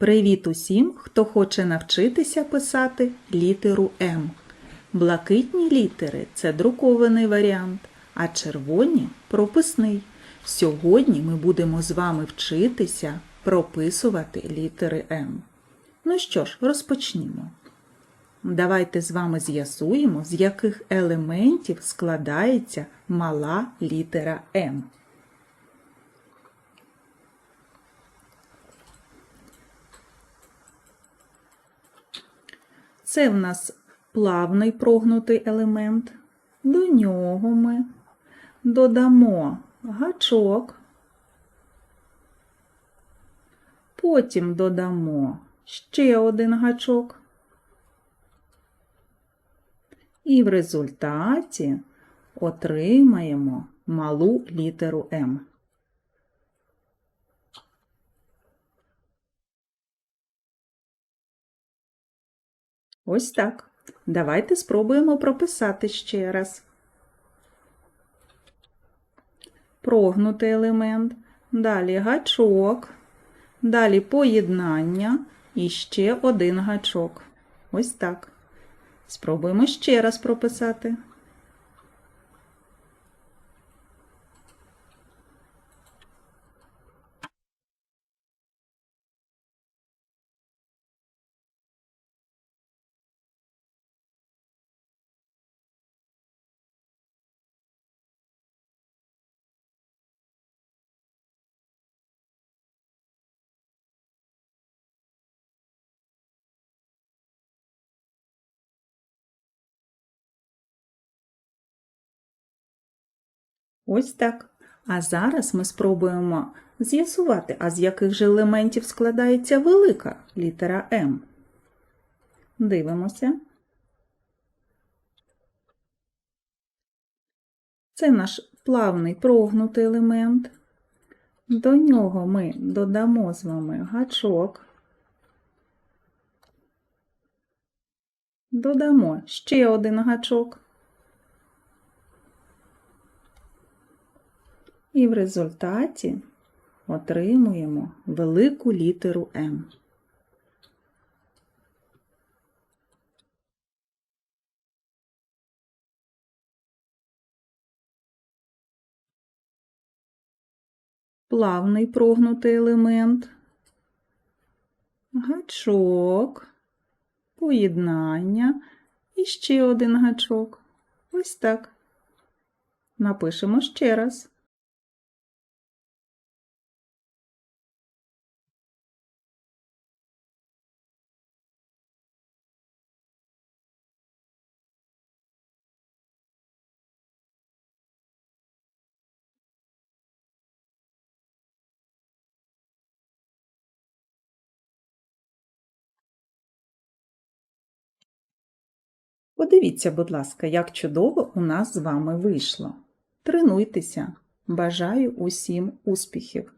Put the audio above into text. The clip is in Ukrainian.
Привіт усім, хто хоче навчитися писати літеру М. Блакитні літери це друкований варіант, а червоні прописний. Сьогодні ми будемо з вами вчитися прописувати літери М. Ну що ж, розпочнімо. Давайте з вами з'ясуємо, з яких елементів складається мала літера М. Це в нас плавний прогнутий елемент. До нього ми додамо гачок, потім додамо ще один гачок. І в результаті отримаємо малу літеру М. Ось так. Давайте спробуємо прописати ще раз. Прогнутий елемент, далі гачок, далі поєднання і ще один гачок. Ось так. Спробуємо ще раз прописати. Ось так. А зараз ми спробуємо з'ясувати, а з яких же елементів складається велика літера М. Дивимося. Це наш плавний прогнутий елемент. До нього ми додамо з вами гачок. Додамо ще один гачок. І в результаті отримуємо велику літеру М. Плавний прогнутий елемент, гачок, поєднання і ще один гачок. Ось так. Напишемо ще раз. Подивіться, будь ласка, як чудово у нас з вами вийшло. Тренуйтеся. Бажаю усім успіхів!